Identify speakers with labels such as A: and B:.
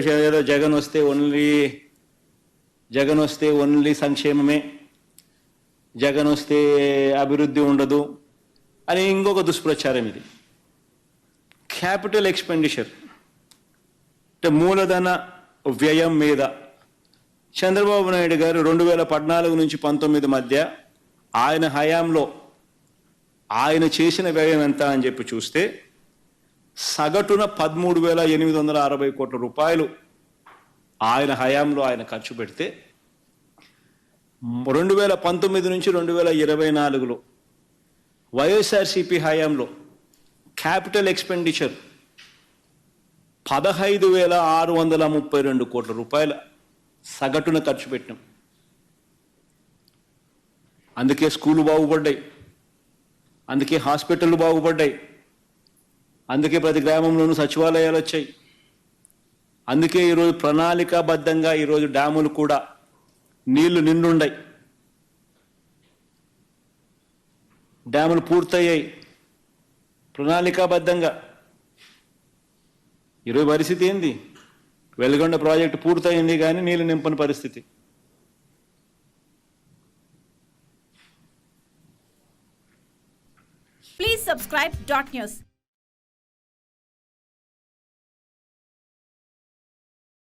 A: ఏదో జగన్ వస్తే ఓన్లీ జగన్ వస్తే ఓన్లీ సంక్షేమమే జగన్ వస్తే అభివృద్ధి ఉండదు అని ఇంకొక దుష్ప్రచారం ఇది. క్యాపిటల్ ఎక్స్పెండిచర్ అంటే మూలధన వ్యయం మీద. చంద్రబాబు నాయుడు గారు రెండు వేల పద్నాలుగు నుంచి పంతొమ్మిది మధ్య ఆయన హయాంలో ఆయన చేసిన వ్యయం ఎంత అని చెప్పి చూస్తే సగటున పదమూడు వేల ఎనిమిది వందల అరవై కోట్ల రూపాయలు ఆయన హయాంలో ఆయన ఖర్చు పెడితే రెండు వేల పంతొమ్మిది నుంచి రెండు వేల ఇరవై నాలుగులో వైఎస్ఆర్సిపి హయాంలో క్యాపిటల్ ఎక్స్పెండిచర్ పదహైదు వేల ఆరు వందల ముప్పై రెండు కోట్ల రూపాయల సగటున ఖర్చు పెట్టినాం. అందుకే స్కూలు బాగుపడ్డాయి. అందుకే హాస్పిటళ్ళు బాగుపడ్డాయి. అందుకే ప్రతి గ్రామంలోనూ సచివాలయాలు వచ్చాయి. అందుకే ఈరోజు ప్రణాళికాబద్ధంగా ఈరోజు డ్యాములు కూడా నీళ్ళు నిండుండయి. డ్యాములు పూర్తయ్యాయి. ప్రణాళికాబద్ధంగా. ఈరోజు పరిస్థితి ఏంది? వెలుగొండ ప్రాజెక్టు పూర్తయింది కానీ నీళ్ళు నింపని పరిస్థితి.
B: Please subscribe dot news